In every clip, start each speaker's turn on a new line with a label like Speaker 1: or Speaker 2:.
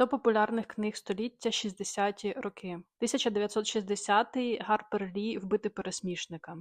Speaker 1: До популярних книг століття 60-ті роки. 1960-й Гарпер Лі Вбити пересмішника.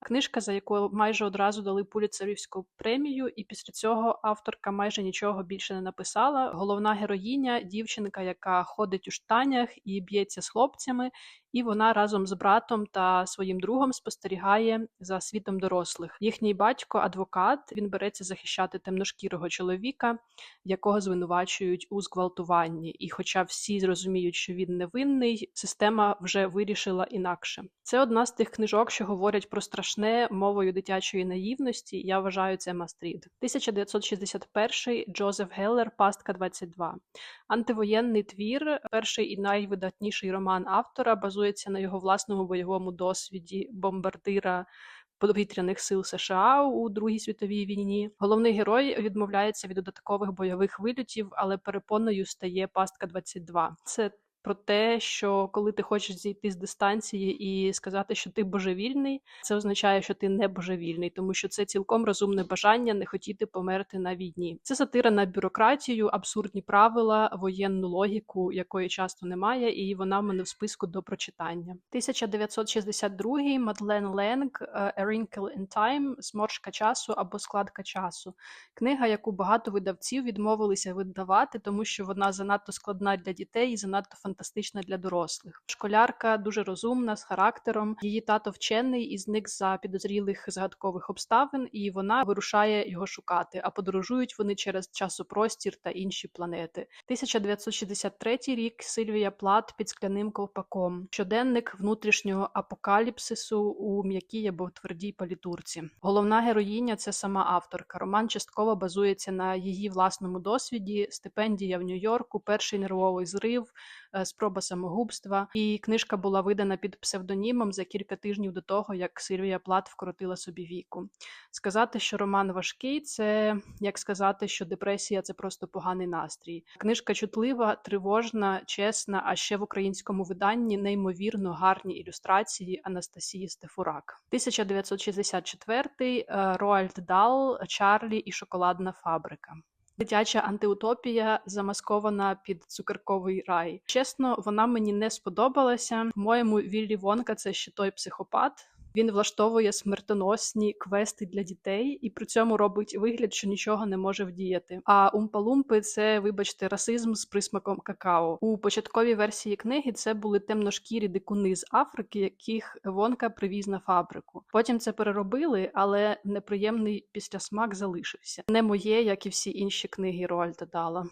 Speaker 1: Книжка, за яку майже одразу дали Пуліцерівську премію, і після цього авторка майже нічого більше не написала. Головна героїня дівчинка, яка ходить у штанях і б'ється з хлопцями, і вона разом з братом та своїм другом спостерігає за світом дорослих. Їхній батько адвокат. Він береться захищати темношкірого чоловіка, якого звинувачують у зґвалтуванні. І, хоча всі зрозуміють, що він невинний, система вже вирішила інакше. Це одна з тих книжок, що говорять про страшне мовою дитячої наївності. Я вважаю це мастрід. 1961 Джозеф Геллер, Пастка 22. Антивоєнний твір, перший і найвидатніший роман автора, базується на його власному бойовому досвіді бомбардира повітряних сил США у Другій світовій війні. Головний герой відмовляється від додаткових бойових вильотів, але перепоною стає пастка 22. Це про те, що коли ти хочеш зійти з дистанції і сказати, що ти божевільний, це означає, що ти не божевільний, тому що це цілком розумне бажання не хотіти померти на війні. Це сатира на бюрократію, абсурдні правила, воєнну логіку, якої часто немає, і вона в мене в списку до прочитання. 1962 Мадлен Ленг «A Wrinkle in Time» Зморшка часу або складка часу. Книга, яку багато видавців відмовилися видавати, тому що вона занадто складна для дітей і занадто фантастична для дорослих. Школярка дуже розумна з характером. Її тато вчений і зник за підозрілих загадкових обставин, і вона вирушає його шукати. А подорожують вони через часопростір та інші планети. 1963 рік Сильвія Плат під скляним ковпаком. Щоденник внутрішнього апокаліпсису у м'якій або твердій палітурці. Головна героїня це сама авторка. Роман частково базується на її власному досвіді. Стипендія в Нью-Йорку, перший нервовий зрив. Е, спроба самогубства, і книжка була видана під псевдонімом за кілька тижнів до того, як Сильвія Плат вкоротила собі віку. Сказати, що роман важкий, це як сказати, що депресія це просто поганий настрій. Книжка чутлива, тривожна, чесна. А ще в українському виданні неймовірно гарні ілюстрації Анастасії Стефурак. 1964 е, Роальд Дал, Чарлі і Шоколадна фабрика. Дитяча антиутопія замаскована під цукерковий рай. Чесно, вона мені не сподобалася. По-моєму, Віллі Вонка це ще той психопат. Він влаштовує смертоносні квести для дітей і при цьому робить вигляд, що нічого не може вдіяти. А умпалумпи це, вибачте, расизм з присмаком какао. У початковій версії книги це були темношкірі дикуни з Африки, яких Вонка привіз на фабрику. Потім це переробили, але неприємний післясмак залишився. Не моє, як і всі інші книги Роальда Дала.